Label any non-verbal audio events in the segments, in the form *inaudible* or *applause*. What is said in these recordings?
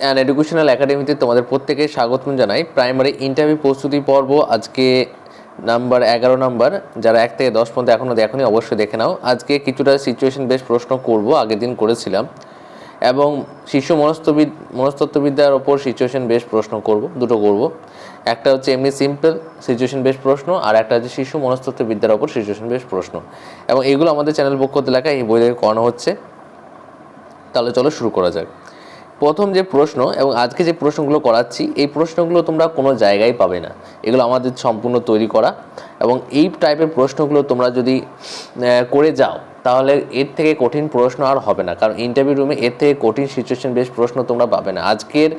And educational একাডেমিতে তোমাদের প্রত্যেকে স্বাগত জানাই। প্রাইমারি ইন্টারভিউ প্রস্তুতি পর্ব আজকে নাম্বার এগারো নাম্বার যারা এক থেকে দশ পর্যন্ত এখনও দেখনি, অবশ্যই দেখে নাও। আজকে কিছুটা সিচুয়েশন বেশ প্রশ্ন করব, আগের দিন করেছিলাম। এবং শিশু মনস্তবিদ মনস্তত্ত্ববিদ্যার ওপর সিচুয়েশন বেশ প্রশ্ন করব, দুটো করব। একটা হচ্ছে এমনি সিম্পল সিচুয়েশন বেশ প্রশ্ন, আর একটা হচ্ছে শিশু মনস্তত্ত্ববিদ্যার ওপর সিচুয়েশন বেশ প্রশ্ন। এবং এগুলো আমাদের চ্যানেল পক্ষ লেখা, এই বই থেকে করানো হচ্ছে। তাহলে চলো শুরু করা যাক। প্রথম যে প্রশ্ন এবং আজকে যে প্রশ্নগুলো করাচ্ছি, এই প্রশ্নগুলো তোমরা কোনো জায়গায় পাবে না। এগুলো আমাদের সম্পূর্ণ তৈরি করা এবং এই টাইপের প্রশ্নগুলো তোমরা যদি করে যাও, তাহলে এর থেকে কঠিন প্রশ্ন আর হবে না। কারণ ইন্টারভিউ রুমে এর থেকে কঠিন সিচুয়েশন বেশ প্রশ্ন তোমরা পাবে না। আজকের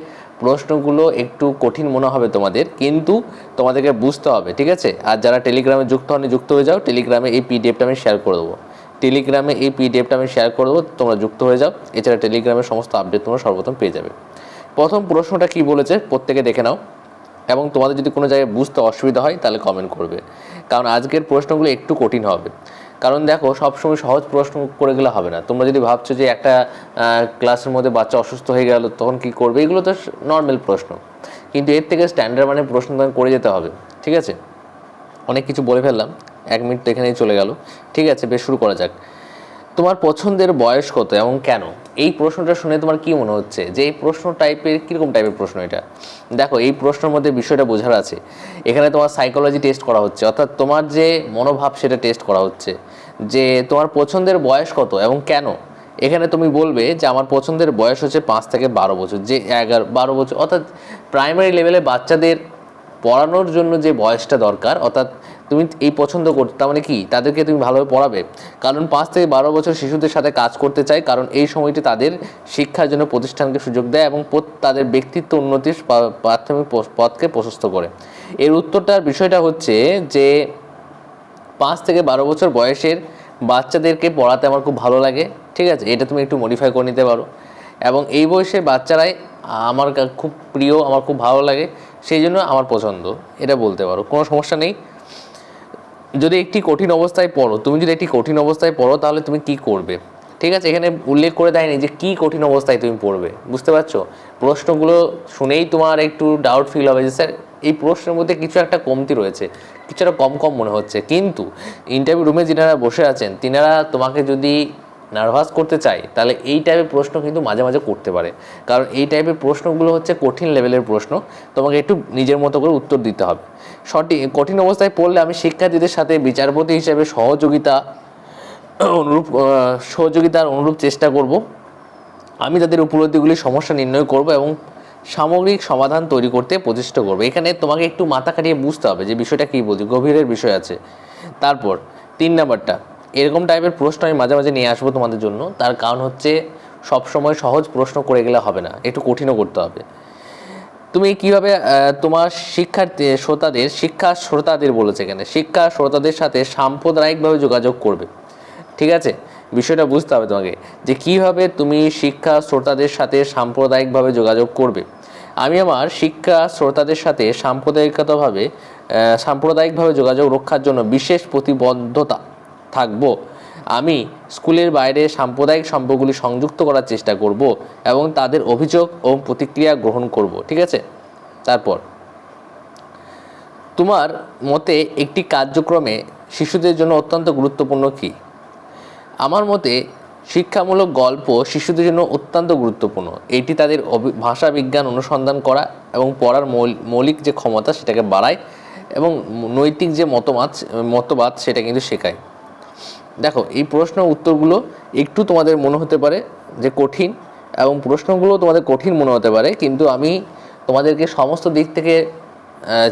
প্রশ্নগুলো একটু কঠিন মনে হবে তোমাদের, কিন্তু তোমাদেরকে বুঝতে হবে, ঠিক আছে? আর যারা টেলিগ্রামে যুক্ত হয়নি যুক্ত হয়ে যাও টেলিগ্রামে এই পিডিএফটা আমি শেয়ার করে দেবো। টেলিগ্রামে এই পিডিএফটা আমি শেয়ার করে দেবো, তোমরা যুক্ত হয়ে যাও। এছাড়া টেলিগ্রামের সমস্ত আপডেট তোমরা সর্বপ্রথম পেয়ে যাবে। প্রথম প্রশ্নটা কি বলেছে প্রত্যেকে দেখে নাও। এবং তোমাদের যদি কোনো জায়গায় বুঝতে অসুবিধা হয়, তাহলে কমেন্ট করবে। কারণ আজকের প্রশ্নগুলো একটু কঠিন হবে। কারণ দেখো, সবসময় সহজ প্রশ্ন করে গেলে হবে না। তোমরা যদি ভাবছ যে একটা ক্লাসের মধ্যে বাচ্চা অসুস্থ হয়ে গেল, তখন কি করবে? এগুলো তো নর্মাল প্রশ্ন। কিন্তু এর থেকে স্ট্যান্ডার্ড মানে প্রশ্ন তোমাকে করে যেতে হবে। ঠিক আছে? অনেক কিছু বলে ফেললাম। এক মিনিট এখানেই চলে গেল। ঠিক আছে, বেশ শুরু করা যাক। তোমার পছন্দের বয়স কত এবং কেন? এই প্রশ্নটা শুনে তোমার কি মনে হচ্ছে? যে এই প্রশ্ন টাইপের কীরকম টাইপের প্রশ্ন এটা? দেখো, এই প্রশ্নের মধ্যে বিষয়টা বোঝার আছে। এখানে তোমার সাইকোলজি টেস্ট করা হচ্ছে। অর্থাৎ তোমার যে মনোভাব, সেটা টেস্ট করা হচ্ছে। যে তোমার পছন্দের বয়স কত এবং কেন? এখানে তুমি বলবে যে আমার পছন্দের বয়স হচ্ছে পাঁচ থেকে বারো বছর। যে এগারো, বারো বছর, অর্থাৎ প্রাইমারি লেভেলে বাচ্চাদের পড়ানোর জন্য যে বয়সটা দরকার, অর্থাৎ তুমি এই পছন্দ করতে, তার মানে কি? তাদেরকে তুমি ভালোভাবে পড়াবে। কারণ পাঁচ থেকে বারো বছর শিশুদের সাথে কাজ করতে চাই কারণ এই সময়টি তাদের শিক্ষার জন্য প্রতিষ্ঠানকে সুযোগ দেয় এবং তাদের ব্যক্তিত্ব উন্নতির প্রাথমিক পথকে প্রশস্ত করে। এর উত্তরটার বিষয়টা হচ্ছে যে পাঁচ থেকে বারো বছর বয়সের বাচ্চাদেরকে পড়াতে আমার খুব ভালো লাগে, ঠিক আছে? এটা তুমি একটু মডিফাই করে নিতে পারো। এবং এই বয়সের বাচ্চারাই আমার খুব প্রিয়, আমার খুব ভালো লাগে, সেই জন্য আমার পছন্দ, এটা বলতে পারো, কোনো সমস্যা নেই। যদি একটি কঠিন অবস্থায় পড়ো, তুমি যদি একটি কঠিন অবস্থায় পড়ো, তাহলে তুমি কি করবে? ঠিক আছে, এখানে উল্লেখ করে দেয়নি যে কি কঠিন অবস্থায় তুমি পড়বে, বুঝতে পারছ? প্রশ্নগুলো শুনেই তোমার একটু ডাউট ফিল হবে যে, স্যার, এই প্রশ্নের মধ্যে কিছু একটা কমতি রয়েছে কিছু একটা কম কম মনে হচ্ছে। কিন্তু ইন্টারভিউ রুমে যিনারা বসে আছেন, তিনারা তোমাকে যদি নার্ভাস করতে চাই, তাহলে এই টাইপের প্রশ্ন কিন্তু মাঝে মাঝে করতে পারে। কারণ এই টাইপের প্রশ্নগুলো হচ্ছে কঠিন লেভেলের প্রশ্ন, তোমাকে একটু নিজের মতো করে উত্তর দিতে হবে। সঠিক, কঠিন অবস্থায় পড়লে আমি শিক্ষার্থীদের সাথে বিচারপতি হিসেবে সহযোগিতা, অনুরূপ সহযোগিতার অনুরূপ চেষ্টা করব। আমি তাদের উপলব্ধিগুলির সমস্যা নির্ণয় করব এবং সামগ্রিক সমাধান তৈরি করতে প্রচেষ্টা করব। এখানে তোমাকে একটু মাথা খাটিয়ে বুঝতে হবে যে বিষয়টা কী বলছি, গভীরের বিষয় আছে। তারপর, তিন নাম্বারটা এরকম টাইপের প্রশ্ন আমি মাঝে মাঝে নিয়ে আসব তোমাদের জন্য। তার কারণ হচ্ছে সবসময় সহজ প্রশ্ন করে গেলে হবে না, একটু কঠিনও করতে হবে। তুমি কীভাবে তোমার শিক্ষার্থী, শ্রোতাদের, শিক্ষা শ্রোতাদের বলেছে এখানে, শিক্ষা শ্রোতাদের সাথে সাম্প্রদায়িকভাবে যোগাযোগ করবে। ঠিক আছে? বিষয়টা বুঝতে হবে তোমাকে, যে কীভাবে তুমি শিক্ষা শ্রোতাদের সাথে সাম্প্রদায়িকভাবে যোগাযোগ করবে। আমি আমার শিক্ষা শ্রোতাদের সাথে সাম্প্রদায়িকতাভাবে সাম্প্রদায়িকভাবে যোগাযোগ রক্ষার জন্য বিশেষ প্রতিবদ্ধতা থাকব। আমি স্কুলের বাইরে সাম্প্রদায়িক সম্পর্কগুলি সংযুক্ত করার চেষ্টা করব এবং তাদের অভিযোগ ও প্রতিক্রিয়া গ্রহণ করব, ঠিক আছে? তারপর, তোমার মতে একটি কার্যক্রমে শিশুদের জন্য অত্যন্ত গুরুত্বপূর্ণ কী? আমার মতে শিক্ষামূলক গল্প শিশুদের জন্য অত্যন্ত গুরুত্বপূর্ণ। এটি তাদের ভাষা বিজ্ঞান অনুসন্ধান করা এবং পড়ার মৌল- মৌলিক যে ক্ষমতা সেটাকে বাড়ায় এবং নৈতিক যে মতবাদ মতবাদ সেটা কিন্তু শেখায়। দেখো, এই প্রশ্ন উত্তরগুলো একটু তোমাদের মনে হতে পারে যে কঠিন এবং প্রশ্নগুলো তোমাদের কঠিন মনে হতে পারে, কিন্তু আমি তোমাদেরকে সমস্ত দিক থেকে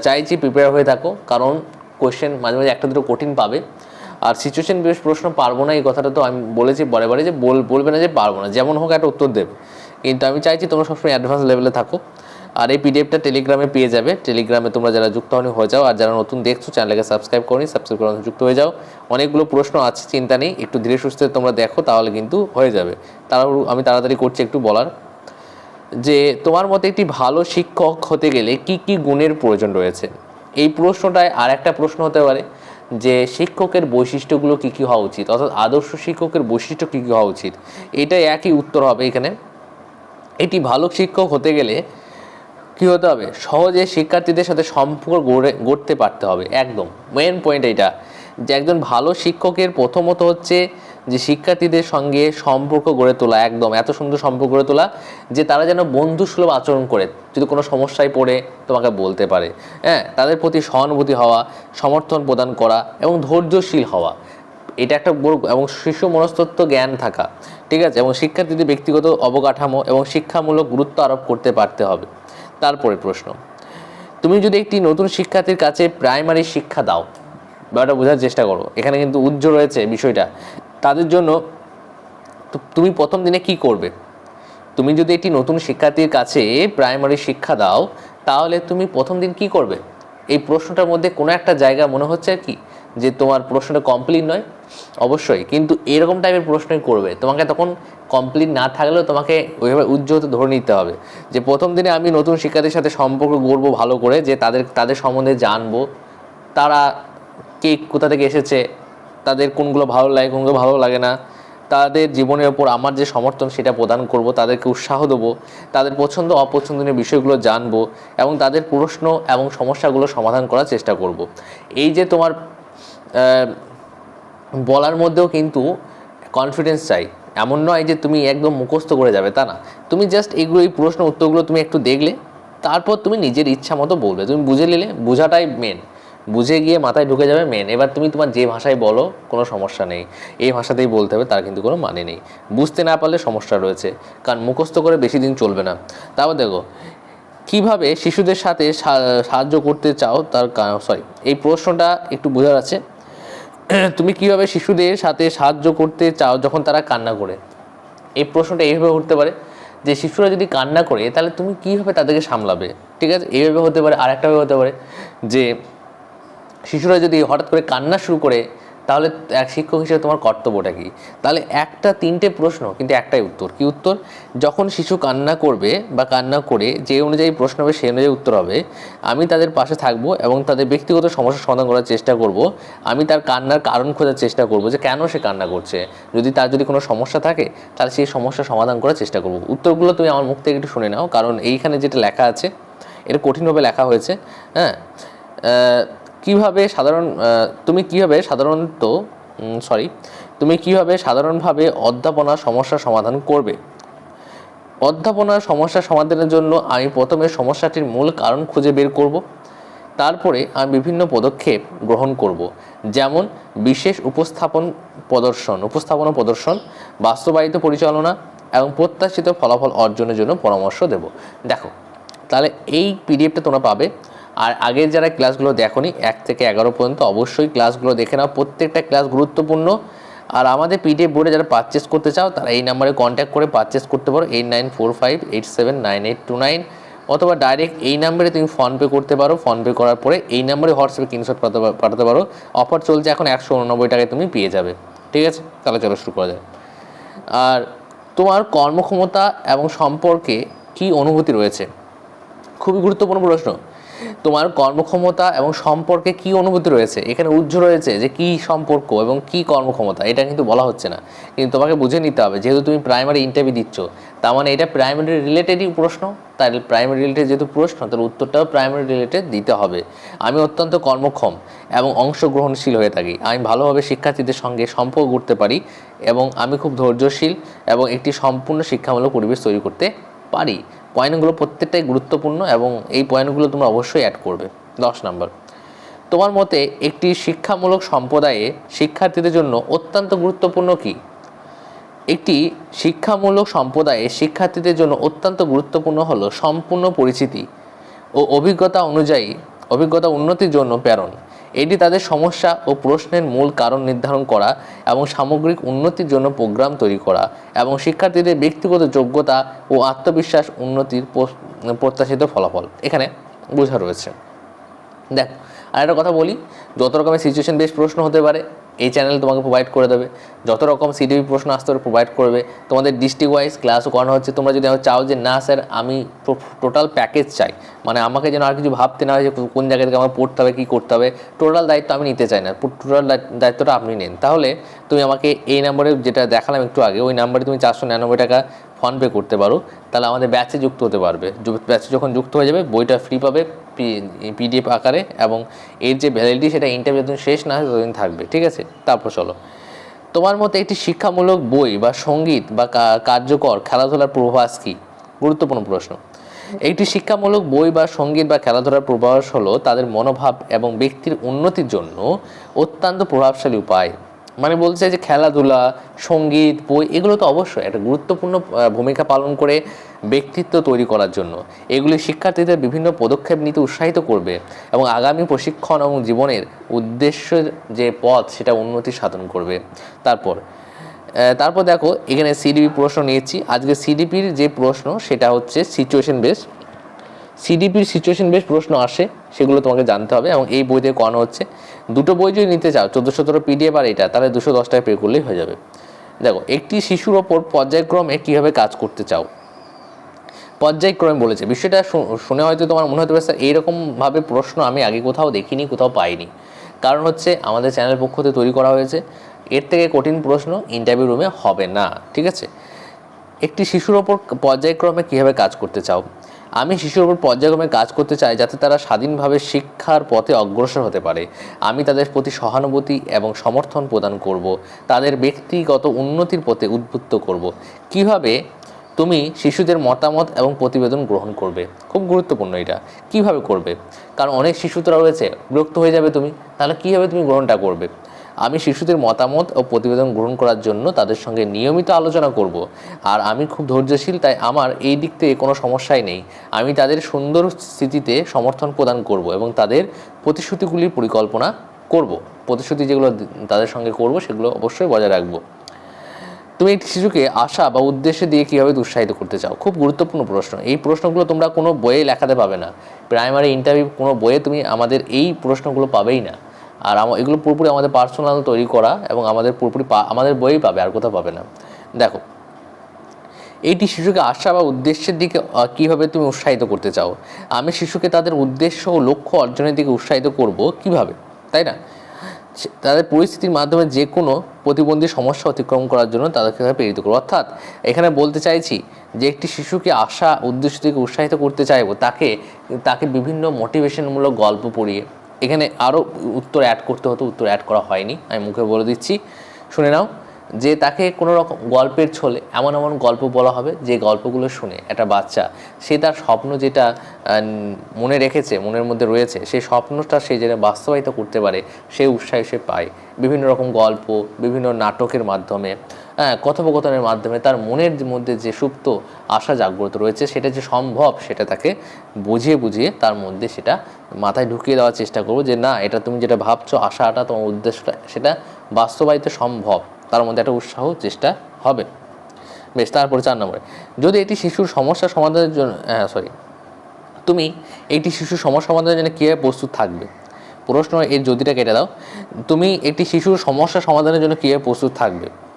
চাইছি প্রিপেয়ার হয়ে থাকো, কারণ কোয়েশ্চেন মাঝে মাঝে একটা দুটো কঠিন পাবে। আর সিচুয়েশন বেশ প্রশ্ন পারব না, এই কথাটা তো আমি বলেছি বারে বারে যে বল, বলবে না যে পারব না, যেমন হোক একটা উত্তর দেবে। কিন্তু আমি চাইছি তোমরা সবসময় অ্যাডভান্স লেভেলে থাকো। আর এই পিডিএফটা টেলিগ্রামে পেয়ে যাবে। টেলিগ্রামে তোমরা যারা যুক্ত হনি হয়ে যাও আর যারা নতুন দেখছ চ্যানেলকে সাবস্ক্রাইব করনি সাবস্ক্রাইব করে যুক্ত হয়ে যাও। অনেকগুলো প্রশ্ন আছে, চিন্তা নেই, একটু ধীরে সুস্থে তোমরা দেখো, তাহলে কিন্তু হয়ে যাবে। তাড়াহুড়ো আমি তাড়াতাড়ি করছি একটু বলার। যে তোমার মতে একটি ভালো শিক্ষক হতে গেলে কি কি গুণের প্রয়োজন রয়েছে? এই প্রশ্নটায় আর একটা প্রশ্ন হতে পারে, যে শিক্ষকের বৈশিষ্ট্যগুলো কি কি হওয়া উচিত? অর্থাৎ আদর্শ শিক্ষকের বৈশিষ্ট্য কি কি হওয়া উচিত? এটা একই উত্তর হবে এখানে। এটি ভালো শিক্ষক হতে গেলে কি হতে হবে? সহজে শিক্ষার্থীদের সাথে সম্পর্ক গড়ে, গড়তে পারতে হবে, একদম। মেন পয়েন্ট এটা যে একজন ভালো শিক্ষকের প্রথমত হচ্ছে যে শিক্ষার্থীদের সঙ্গে সম্পর্ক গড়ে তোলা, একদম, এত সুন্দর সম্পর্ক গড়ে তোলা, যে তারা যেন বন্ধুসুলভ আচরণ করে, যদি কোনো সমস্যায় পড়ে, তোমাকে বলতে পারে। হ্যাঁ তাদের প্রতি সহানুভূতি হওয়া, সমর্থন প্রদান করা এবং ধৈর্যশীল হওয়া। এটা একটা বড়, এবং শিশু মনস্তত্ত্ব জ্ঞান থাকা, ঠিক আছে? এবং শিক্ষার্থীদের ব্যক্তিগত অবকাঠামো এবং শিক্ষামূলক গুরুত্ব আরোপ করতে পারতে হবে। তারপরে প্রশ্ন। তুমি যদি একটি নতুন শিক্ষার্থীর কাছে প্রাইমারি শিক্ষা দাও, ব্যাপারটা বোঝার চেষ্টা করো, এখানে কিন্তু উজ্জ্বল রয়েছে বিষয়টা, তাদের জন্য তুমি প্রথম দিনে কি করবে? তুমি যদি একটি নতুন শিক্ষার্থীর কাছে প্রাইমারি শিক্ষা দাও, তাহলে তুমি প্রথম দিন কি করবে? এই প্রশ্নটার মধ্যে কোনো একটা জায়গা মনে হচ্ছে কি। যে তোমার প্রশ্নটা কমপ্লিট নয়, অবশ্যই। কিন্তু এরকম টাইপের প্রশ্নই করবে। তোমাকে তখন কমপ্লিট না থাকলেও তোমাকে ওইভাবে উজ্জ্বল ধরে নিতে হবে। যে প্রথম দিনে আমি নতুন শিক্ষার্থীর সাথে সম্পর্ক গড়বো ভালো করে, যে তাদের তাদের সম্বন্ধে জানব, তারা কে কোথা থেকে এসেছে, তাদের কোনগুলো ভালো লাগে, কোনগুলো ভালো লাগে না, তাদের জীবনের ওপর আমার যে সমর্থন সেটা প্রদান করব, তাদেরকে উৎসাহ দেবো, তাদের পছন্দ, অপছন্দনীয় বিষয়গুলো জানব, এবং তাদের প্রশ্ন এবং সমস্যাগুলো সমাধান করার চেষ্টা করব। এই যে তোমার বলার মধ্যেও কিন্তু কনফিডেন্স চাই। এমন নয় যে তুমি একদম মুখস্থ করে যাবে, তা না। তুমি জাস্ট এগুলো এই প্রশ্ন উত্তরগুলো তুমি একটু দেখলে, তারপর তুমি নিজের ইচ্ছা মতো বলবে। তুমি বুঝে নিলে, বোঝাটাই মেন বুঝে গিয়ে মাথায় ঢুকে যাবে মেন এবার তুমি তোমার যে ভাষায় বলো, কোনো সমস্যা নেই। এই ভাষাতেই বলতে হবে, তার কিন্তু কোনো মানে নেই। বুঝতে না পারলে সমস্যা রয়েছে, কারণ মুখস্থ করে বেশি দিন চলবে না। তারপর দেখো, কীভাবে শিশুদের সাথে সাহায্য করতে চাও, তার সরি এই প্রশ্নটা একটু বোঝার আছে। *clears throat* তুমি কীভাবে শিশুদের সাথে সাহায্য করতে চাও যখন তারা কান্না করে? এই প্রশ্নটা এইভাবে উঠতে পারে যে শিশুরা যদি কান্না করে, তাহলে তুমি কীভাবে তাদেরকে সামলাবে? ঠিক আছে? এইভাবে হতে পারে আর একটাভাবে হতে পারে যে শিশুরা যদি হঠাৎ করে কান্না শুরু করে তাহলে এক শিক্ষক হিসেবে তোমার কর্তব্যটা কি? তাহলে একটা, তিনটে প্রশ্ন, কিন্তু একটাই উত্তর। কি উত্তর? যখন শিশু কান্না করবে বা কান্না করে যে অনুযায়ী প্রশ্ন হবে সেই অনুযায়ী উত্তর হবে, আমি তাদের পাশে থাকব এবং তাদের ব্যক্তিগত সমস্যার সমাধান করার চেষ্টা করব। আমি তার কান্নার কারণ খোঁজার চেষ্টা করব যে কেন সে কান্না করছে। যদি তার যদি কোনো সমস্যা থাকে, তাহলে সেই সমস্যা সমাধান করার চেষ্টা করব। উত্তরগুলো তুমি আমার মুখ থেকে একটু শুনে নাও, কারণ এইখানে যেটা লেখা আছে, এটা কঠিনভাবে লেখা হয়েছে হ্যাঁ? কীভাবে সাধারণ তুমি কীভাবে সাধারণত সরি তুমি কীভাবে সাধারণভাবে অধ্যাপনার সমস্যার সমাধান করবে? অধ্যাপনার সমস্যা সমাধানের জন্য আমি প্রথমে সমস্যাটির মূল কারণ খুঁজে বের করব। তারপরে আমি বিভিন্ন পদক্ষেপ গ্রহণ করব। যেমন, বিশেষ উপস্থাপন প্রদর্শন, উপস্থাপনা প্রদর্শন, বাস্তবায়িত পরিচালনা এবং প্রত্যাশিত ফলাফল অর্জনের জন্য পরামর্শ দেব। দেখো, তাহলে এই পিডিএফটা তোমরা পাবে। আর আগের যারা ক্লাসগুলো দেখোনি, এক থেকে এগারো পর্যন্ত অবশ্যই ক্লাসগুলো দেখে নাও। প্রত্যেকটা ক্লাস গুরুত্বপূর্ণ। আর আমাদের পিডিএফ বোর্ডে যারা পারচেস করতে চাও, তারা এই নাম্বারে কন্ট্যাক্ট করে পারচেস করতে পারো। Eight nine four five eight seven nine eight two nine অথবা ডাইরেক্ট এই নাম্বারে তুমি ফোনপে করতে পারো। ফোনপে করার পরে এই নাম্বারে হোয়াটসঅ্যাপে পাঠাতে পাঠাতে পারো। অফার চলছে এখন একশো উননব্বই টাকায় তুমি পেয়ে যাবে। ঠিক আছে? তাহলে চলো শুরু করা যায় আর তোমার কর্মক্ষমতা এবং সম্পর্কে কি অনুভূতি রয়েছে? খুবই গুরুত্বপূর্ণ প্রশ্ন। তোমার কর্মক্ষমতা এবং সম্পর্কে কি অনুভূতি রয়েছে? এখানে উজ্জ্বল রয়েছে যে কি সম্পর্ক এবং কি কর্মক্ষমতা, এটা কিন্তু বলা হচ্ছে না। কিন্তু তোমাকে বুঝে নিতে হবে, যেহেতু তুমি প্রাইমারি ইন্টারভিউ দিচ্ছ, তার মানে এটা প্রাইমারি রিলেটেডই প্রশ্ন। তাই প্রাইমারি রিলেটেড যেহেতু প্রশ্ন তার উত্তরটাও প্রাইমারি রিলেটেড দিতে হবে। আমি অত্যন্ত কর্মক্ষম এবং অংশগ্রহণশীল হয়ে থাকি। আমি ভালোভাবে শিক্ষার্থীদের সঙ্গে সম্পর্ক করতে পারি এবং আমি খুব ধৈর্যশীল এবং একটি সম্পূর্ণ শিক্ষামূলক পরিবেশ তৈরি করতে পারি। পয়েন্টগুলো প্রত্যেকটাই গুরুত্বপূর্ণ এবং এই পয়েন্টগুলো তোমরা অবশ্যই অ্যাড করবে। দশ নম্বর। তোমার মতে একটি শিক্ষামূলক সম্প্রদায়ে শিক্ষার্থীদের জন্য অত্যন্ত গুরুত্বপূর্ণ কি? একটি শিক্ষামূলক সম্প্রদায়ে শিক্ষার্থীদের জন্য অত্যন্ত গুরুত্বপূর্ণ হলো সম্পূর্ণ পরিচিতি ও অভিজ্ঞতা অনুযায়ী, অভিজ্ঞতা উন্নতির জন্য প্রেরণ। এটি তাদের সমস্যা ও প্রশ্নের মূল কারণ নির্ধারণ করা এবং সামগ্রিক উন্নতির জন্য প্রোগ্রাম তৈরি করা এবং শিক্ষার্থীদের ব্যক্তিগত যোগ্যতা ও আত্মবিশ্বাস উন্নতির প্রত্যাশিত ফলাফল। এখানে বোঝা রয়েছে। দেখ আর একটা কথা বলি, যত রকমের সিচুয়েশন বেশ প্রশ্ন হতে পারে এই চ্যানেল তোমাকে প্রোভাইড করে দেবে। যত রকম সিডিপি প্রশ্ন আসতে ওরা প্রোভাইড করবে। তোমাদের ডিস্ট্রিক্ট ওয়াইজ ক্লাসও করানো হচ্ছে, তোমরা যদি চাও যে, না স্যার, আমি টোটাল প্যাকেজ চাই। মানে আমাকে যেন আর কিছু ভাবতে না হয় যে, কোন জায়গা থেকে আমাকে পড়তে হবে, কী করতে হবে? টোটাল দায়িত্ব আমি নিতে চাই না। টোটাল দায়িত্বটা আপনি নেন। তাহলে তুমি আমাকে এই নাম্বারে যেটা দেখালাম একটু আগে, ওই নাম্বারে তুমি চারশো নিরানব্বই টাকা ফোন পে করতে পারো, তাহলে আমাদের ব্যাচে যুক্ত হতে পারবে। ব্যাচে যখন যুক্ত হয়ে যাবে, বইটা ফ্রি পাবে পিডিএফ আকারে এবং এর যে ভ্যালিডিটি সেটা ইন্টারভিউ যতদিন শেষ না হয় ততদিন থাকবে, ঠিক আছে? তারপর চলো। তোমার মতে একটি শিক্ষামূলক বই বা সংগীত বা কার্যকর খেলাধুলার পূর্বাভাস কী? গুরুত্বপূর্ণ প্রশ্ন। একটি শিক্ষামূলক বই বা সংগীত বা খেলাধুলার পূর্বাভাস হলো তাদের মনোভাব এবং ব্যক্তির উন্নতির জন্য অত্যন্ত প্রভাবশালী উপায়। মানে বলছে যে খেলাধুলা, সংগীত, বই, এগুলো তো অবশ্যই একটা গুরুত্বপূর্ণ ভূমিকা পালন করে ব্যক্তিত্ব তৈরি করার জন্য। এগুলি শিক্ষার্থীদের বিভিন্ন পদক্ষেপ নিতে উৎসাহিত করবে এবং আগামী প্রশিক্ষণ এবং জীবনের উদ্দেশ্যের যে পথ, সেটা উন্নতি সাধন করবে। তারপর তারপর দেখো, এখানে সিডিপি প্রশ্ন নিয়েছি। আজকে সিডিপির যে প্রশ্ন, সেটা হচ্ছে সিচুয়েশন বেস সিডিপির সিচুয়েশন বেশ প্রশ্ন আসে, সেগুলো তোমাকে জানতে হবে এবং এই বই থেকে করানো হচ্ছে। দুটো বই যদি নিতে চাও, চোদ্দ সতেরো পিডিএফ আর এটা, তাহলে দুশো দশ টাকা পে করলেই হয়ে যাবে। দেখো, একটি শিশুর ওপর পর্যায়ক্রমে কীভাবে কাজ করতে চাও? পর্যায়ক্রমে বলেছে, বিষয়টা শুনে হয়তো তোমার মনে হতে পারে, স্যার, এইরকমভাবে প্রশ্ন আমি আগে কোথাও দেখিনি, কোথাও পাইনি। কারণ হচ্ছে, আমাদের চ্যানেল পক্ষ থেকে তৈরি করা হয়েছে, এর থেকে কঠিন প্রশ্ন ইন্টারভিউ রুমে হবে না, ঠিক আছে? একটি শিশুর ওপর পর্যায়ক্রমে কীভাবে কাজ করতে চাও? আমি শিশুর ওপর পর্যায়ক্রমে কাজ করতে চাই যাতে তারা স্বাধীনভাবে শিক্ষার পথে অগ্রসর হতে পারে। আমি তাদের প্রতি সহানুভূতি এবং সমর্থন প্রদান করব। তাদের ব্যক্তিগত উন্নতির পথে উদ্বুদ্ধ করব। কীভাবে তুমি শিশুদের মতামত এবং প্রতিবেদন গ্রহণ করবে? খুব গুরুত্বপূর্ণ এটা। কীভাবে করবে? কারণ অনেক শিশু তোরা রয়েছে, বিরক্ত হয়ে যাবে তুমি। তাহলে কীভাবে তুমি গ্রহণটা করবে? আমি শিশুদের মতামত ও প্রতিবেদন গ্রহণ করার জন্য তাদের সঙ্গে নিয়মিত আলোচনা করব। আর আমি খুব ধৈর্যশীল, তাই আমার এই দিক থেকে কোনো সমস্যাই নেই। আমি তাদের সুন্দর স্থিতিতে সমর্থন প্রদান করব এবং তাদের প্রতিশ্রুতিগুলির পরিকল্পনা করব। প্রতিশ্রুতি যেগুলো তাদের সঙ্গে করব, সেগুলো অবশ্যই বজায় রাখব। তুমি একটি শিশুকে আশা বা উদ্দেশ্যে দিয়ে কীভাবে উৎসাহিত করতে চাও? খুব গুরুত্বপূর্ণ প্রশ্ন। এই প্রশ্নগুলো তোমরা কোনো বইয়ে লেখাতে পাবে না। প্রাইমারি ইন্টারভিউ কোনো বইয়ে তুমি আমাদের এই প্রশ্নগুলো পাবেই না। আর আমা, এগুলো পুরোপুরি আমাদের পার্সোনাল তৈরি করা এবং আমাদের পুরোপুরি আমাদের বইই পাবে, আর কোথাও পাবে না। দেখো এইটি শিশুকে আশা বা উদ্দেশ্যের দিকে কীভাবে তুমি উৎসাহিত করতে চাও? আমি শিশুকে তাদের উদ্দেশ্য ও লক্ষ্য অর্জনের দিকে উৎসাহিত করব কীভাবে? তাই না? তাদের পরিস্থিতির মাধ্যমে যে কোনো প্রতিবন্ধী সমস্যা অতিক্রম করার জন্য তাদেরকে প্রেরিত করব। অর্থাৎ, এখানে বলতে চাইছি যে একটি শিশুকে আশা, উদ্দেশ্য থেকে উৎসাহিত করতে চাইব, তাকে তাকে বিভিন্ন মোটিভেশনমূলক গল্প পড়িয়ে এখানে আরও উত্তর অ্যাড করতে হতো, উত্তর অ্যাড করা হয়নি। আমি মুখে বলে দিচ্ছি, শুনে নাও, যে তাকে কোনো রকম গল্পের ছলে এমন এমন গল্প বলা হবে, যে গল্পগুলো শুনে একটা বাচ্চা, সে তার স্বপ্ন যেটা মনে রেখেছে, মনের মধ্যে রয়েছে, সেই স্বপ্নটা সে যেটা বাস্তবায়িত করতে পারে, সে উৎসাহ সে পায়। বিভিন্ন রকম গল্প, বিভিন্ন নাটকের মাধ্যমে কথোপকথনের মাধ্যমে তার মনের মধ্যে যে সুপ্ত আশা জাগ্রত রয়েছে, সেটা যে সম্ভব, সেটা তাকে বুঝিয়ে বুঝিয়ে তার মধ্যে সেটা মাথায় ঢুকিয়ে দেওয়ার চেষ্টা করব যে, না, এটা তুমি যেটা ভাবছ, আশাটা, তোমার উদ্দেশ্যটা, সেটা বাস্তবায়িত সম্ভব। তার মধ্যে একটা উৎসাহ, চেষ্টা হবে। বেশ, তারপরে চার নম্বরে, যদি এটি শিশুর সমস্যা সমাধানের জন্য হ্যাঁ সরি তুমি একটি শিশুর সমস্যা সমাধানের জন্য কীভাবে প্রস্তুত থাকবে? প্রশ্ন এর যদিটা কেটে দাও। তুমি একটি শিশুর সমস্যা সমাধানের জন্য কীভাবে প্রস্তুত থাকবে?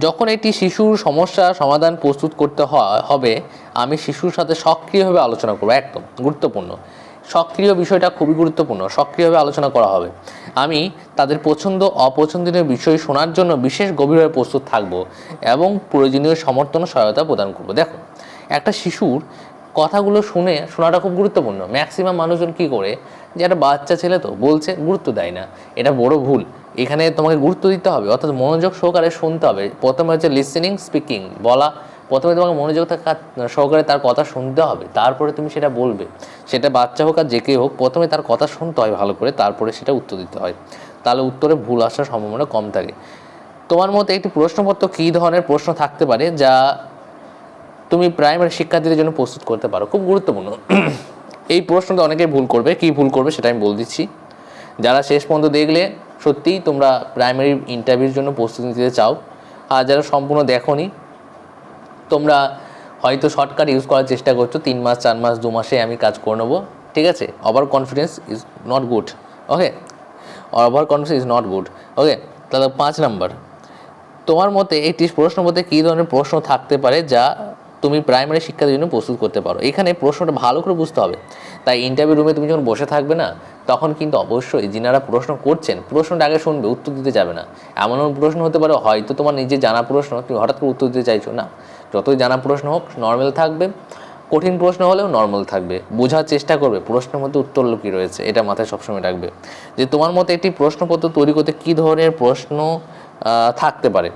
যখন একটি শিশুর সমস্যা সমাধান প্রস্তুত করতে হবে, আমি শিশুর সাথে সক্রিয়ভাবে আলোচনা করব, একদম, গুরুত্বপূর্ণ। সক্রিয় বিষয়টা খুবই গুরুত্বপূর্ণ, সক্রিয়ভাবে আলোচনা করা হবে। আমি তাদের পছন্দ, অপছন্দনীয় বিষয় শোনার জন্য বিশেষ গভীরভাবে প্রস্তুত থাকব এবং প্রয়োজনীয় সমর্থন সহায়তা প্রদান করব। দেখো একটা শিশুর কথাগুলো শুনে শোনাটা খুব গুরুত্বপূর্ণ। ম্যাক্সিমাম মানুষজন কি করে, যে একটা বাচ্চা ছেলে তো বলছে, গুরুত্ব দেয় না। এটা বড় ভুল। এখানে তোমাকে গুরুত্ব দিতে হবে, অর্থাৎ মনোযোগ সহকারে শুনতে হবে। প্রথমে হচ্ছে লিসেনিং স্পিকিং বলা। প্রথমে তোমাকে মনোযোগ থাকা, সহকারে তার কথা শুনতে হবে, তারপরে তুমি সেটা বলবে। সেটা বাচ্চা হোক আর যে কেউ হোক, প্রথমে তার কথা শুনতে হয় ভালো করে, তারপরে সেটা উত্তর দিতে হয়। তাহলে উত্তরে ভুল আসার সম্ভাবনা কম থাকে। তোমার মতে একটি প্রশ্নপত্র কী ধরনের প্রশ্ন থাকতে পারে, যা তুমি প্রাইমারি শিক্ষার্থীদের জন্য প্রস্তুত করতে পারো? খুব গুরুত্বপূর্ণ। এই প্রশ্নটা অনেকেই ভুল করবে। কি ভুল করবে সেটা আমি বলে দিচ্ছি। যারা শেষ পর্যন্ত দেখলে সত্যিই তোমরা প্রাইমারি ইন্টারভিউর জন্য প্রস্তুতি নিতে চাও। আর যারা সম্পূর্ণ দেখোনি, তোমরা হয়তো শর্টকাট ইউজ করার চেষ্টা করছ, তিন মাস, চার মাস, দু মাসে আমি কাজ করে নেব। ঠিক আছে? Over confidence is not good okay over confidence is not good okay তাহলে পাঁচ নাম্বার। তোমার মতে প্রশ্ন মধ্যে কী ধরনের প্রশ্ন থাকতে পারে যা তুমি প্রাইমারি শিক্ষার জন্য প্রস্তুত করতে পারো? এখানে প্রশ্নটা ভালো করে বুঝতে হবে। তাই ইন্টারভিউ রুমে তুমি যখন বসে থাকবে না, তখন কিন্তু অবশ্যই যিনারা প্রশ্ন করছেন, প্রশ্নটা আগে শুনবে, উত্তর দিতে যাবে না। এমন প্রশ্ন হতে পারে, হয়তো তোমার নিজে জানা প্রশ্ন, তুমি হঠাৎ করে উত্তর দিতে চাইছো, না। যতই জানা প্রশ্ন হোক নর্মাল থাকবে। কঠিন প্রশ্ন হলেও নর্মাল থাকবে। বোঝার চেষ্টা করবে, প্রশ্নের মধ্যে উত্তর লুকিয়ে রয়েছে, এটা মাথায় সবসময় রাখবে। যে তোমার মতে একটি প্রশ্নপত্র তৈরি করতে কী ধরনের প্রশ্ন থাকতে পারে?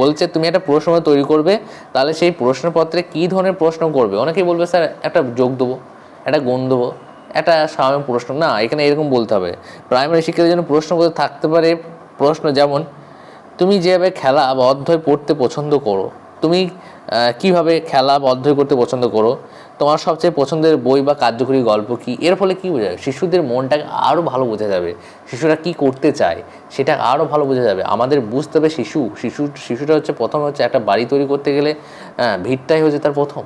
বলছে, তুমি একটা প্রশ্ন তৈরি করবে, তাহলে সেই প্রশ্নপত্রে কী ধরনের প্রশ্ন করবে? অনেকেই বলবে, স্যার, একটা যোগ দেবো। একটা দেবো একটা স্বাভাবিক প্রশ্ন। না, এখানে এরকম বলতে হবে। প্রাইমারি শিক্ষার জন্য প্রশ্নপত্র থাকতে পারে প্রশ্ন যেমন, তুমি যেভাবে খেলা বা অধ্যয় পড়তে পছন্দ করো, তুমি কীভাবে খেলা বা অধ্যয় করতে পছন্দ করো, তোমার সবচেয়ে পছন্দের বই বা কার্যকরী গল্প কি? এর ফলে কি বোঝা যাবে? শিশুদের মনটাকে আরও ভালো বোঝা যাবে। শিশুরা কি করতে চায়, সেটা আরও ভালো বোঝা যাবে। আমাদের বুঝতে হবে শিশু। শিশু, শিশুটা হচ্ছে প্রথম হচ্ছে একটা বাড়ি তৈরি করতে গেলে হ্যাঁ ভিড়টাই হচ্ছে তার প্রথম।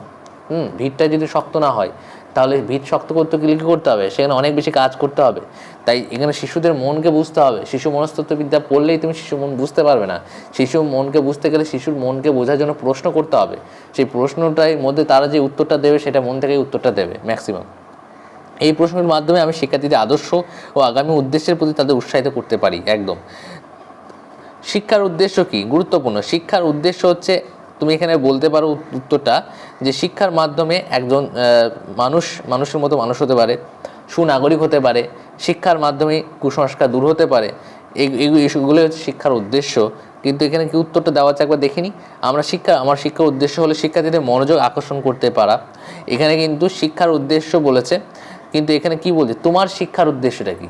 হুম ভিড়টা যদি শক্ত না হয় তাহলে ভিত শক্ত করতে গেলে কী করতে হবে? সেখানে অনেক বেশি কাজ করতে হবে। তাই এখানে শিশুদের মনকে বুঝতে হবে। শিশু মনস্তত্ত্ববিদ্যা পড়লেই তুমি শিশু মন বুঝতে পারবে না। শিশু মনকে বুঝতে গেলে শিশুর মনকে বোঝার জন্য প্রশ্ন করতে হবে। সেই প্রশ্নটার মধ্যে তারা যে উত্তরটা দেবে, সেটা মন থেকেই উত্তরটা দেবে ম্যাক্সিমাম। এই প্রশ্নের মাধ্যমে আমি শিক্ষার্থীদের আদর্শ ও আগামী উদ্দেশ্যের প্রতি তাদের উৎসাহিত করতে পারি, একদম। শিক্ষার উদ্দেশ্য কি? গুরুত্বপূর্ণ। শিক্ষার উদ্দেশ্য হচ্ছে তুমি এখানে বলতে পারো উত্তরটা যে শিক্ষার মাধ্যমে একজন মানুষ, মানুষের মতো মানুষ হতে পারে, সুনাগরিক হতে পারে, শিক্ষার মাধ্যমে কুসংস্কার দূর হতে পারে এগুলোই হচ্ছে শিক্ষার উদ্দেশ্য। কিন্তু এখানে কি উত্তরটা দেওয়া আছে একবার দেখিনি আমরা শিক্ষা, আমার শিক্ষার উদ্দেশ্য হলো শিক্ষার্থীদের মনোযোগ আকর্ষণ করতে পারা। এখানে কিন্তু শিক্ষার উদ্দেশ্য বলেছে, কিন্তু এখানে কি বলছে? তোমার শিক্ষার উদ্দেশ্যটা কি?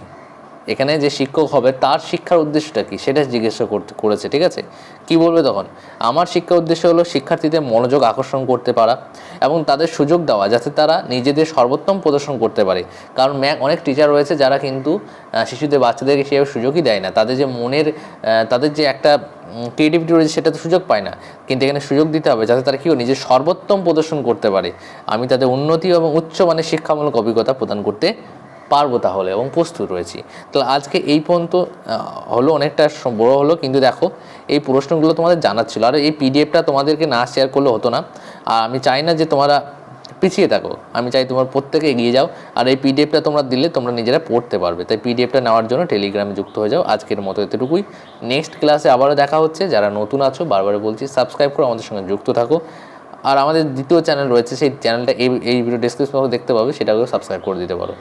এখানে যে শিক্ষক হবে, তার শিক্ষার উদ্দেশ্যটা কি? সেটা জিজ্ঞাসা করতে, করেছে, ঠিক আছে? কি বলবে তখন? আমার শিক্ষার উদ্দেশ্য হলো শিক্ষার্থীদের মনোযোগ আকর্ষণ করতে পারা এবং তাদের সুযোগ দেওয়া, যাতে তারা নিজেদের সর্বোত্তম প্রদর্শন করতে পারে। কারণ ম্যাক অনেক টিচার রয়েছে যারা কিন্তু শিশুদের বাচ্চাদেরকে সেভাবে সুযোগই দেয় না। তাদের যে মনের তাদের যে একটা ক্রিয়েটিভিটি রয়েছে সেটা তো সুযোগ পায় না। কিন্তু এখানে সুযোগ দিতে হবে যাতে তারা কেউ নিজের সর্বোত্তম প্রদর্শন করতে পারে। আমি তাদের উন্নতি এবং উচ্চ মানের শিক্ষামূলক অভিজ্ঞতা প্রদান করতে পারব তাহলে এবং প্রস্তুত রয়েছি। তো আজকে এই পর্যন্ত হলো অনেকটা বড় হলো, কিন্তু দেখো, এই প্রশ্নগুলো তোমাদের জানার ছিল। আর এই পিডিএফটা তোমাদেরকে না শেয়ার করলে হতো না। আর আমি চাই না যে তোমরা পিছিয়ে থাকো। আমি চাই তোমার প্রত্যেকে এগিয়ে যাও। আর এই পিডিএফটা তোমরা দিলে তোমরা নিজেরা পড়তে পারবে। তাই পিডিএফটা নেওয়ার জন্য টেলিগ্রামে যুক্ত হয়ে যাও। আজকের মতো এতটুকুই। নেক্সট ক্লাসে আবারও দেখা হচ্ছে। যারা নতুন আছো, বারবার বলছি সাবস্ক্রাইব করে আমাদের সঙ্গে যুক্ত থাকো। আর আমাদের দ্বিতীয় চ্যানেল রয়েছে, সেই চ্যানেলটা এই এই ভিডিও ডিসক্রিপশন দেখতে পাবে, সেটাকেও সাবস্ক্রাইব করে দিতে পারো।